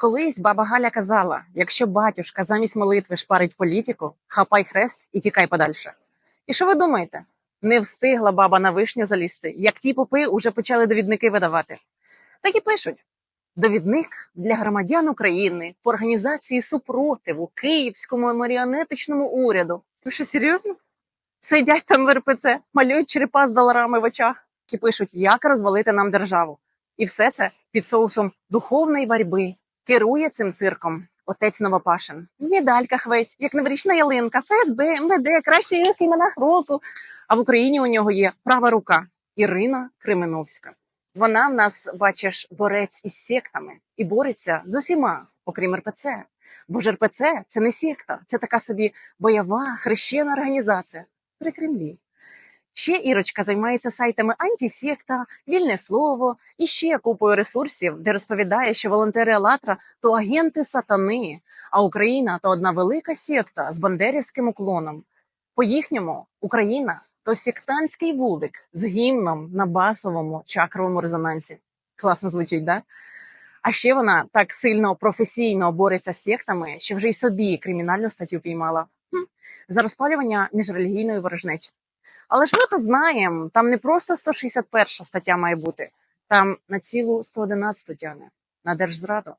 Колись баба Галя казала: якщо батюшка замість молитви шпарить політику, хапай хрест і тікай подальше. І що ви думаєте? Не встигла баба на вишню залізти, як ті попи уже почали довідники видавати. Так і пишуть: довідник для громадян України по організації супротиву Київському маріонетичному уряду. Ви що, серйозно? Сидять там в РПЦ, малюють черепа з доларами в очах і пишуть, як розвалити нам державу. І все це під соусом духовної боротьби. Керує цим цирком отець Новопашин. В медальках весь, як новорічна ялинка, ФСБ, МВД, кращий римський монах року. А в Україні у нього є права рука Ірина Кременовська. Вона в нас, бачиш, борець із сектами і бореться з усіма, окрім РПЦ. Бо ж РПЦ це не секта, це така собі бойова хрещена організація при Кремлі. Ще Ірочка займається сайтами антисекта, вільне слово і ще купою ресурсів, де розповідає, що волонтери «АЛЛАТРА» – то агенти сатани, а Україна то одна велика секта з бандерівським уклоном. По їхньому Україна то сектантський вулик з гімном на басовому чакровому резонансі. Класно звучить, да? А ще вона так сильно професійно бореться з сектами, що вже й собі кримінальну статтю піймала Хм. за розпалювання міжрелігійної ворожнечі. Але ж ми то знаємо, там не просто 161 стаття має бути, там на цілу 111 тягне на держзраду.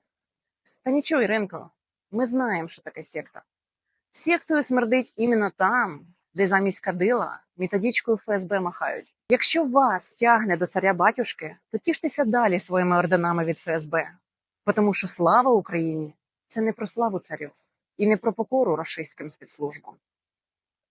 Та нічого, Іринко, ми знаємо, що таке секта. Сектою смердить іменно там, де замість кадила методичкою ФСБ махають. Якщо вас тягне до царя батюшки, то тіштеся далі своїми орденами від ФСБ. Тому що слава Україні це не про славу царю і не про покору рашистським спецслужбам.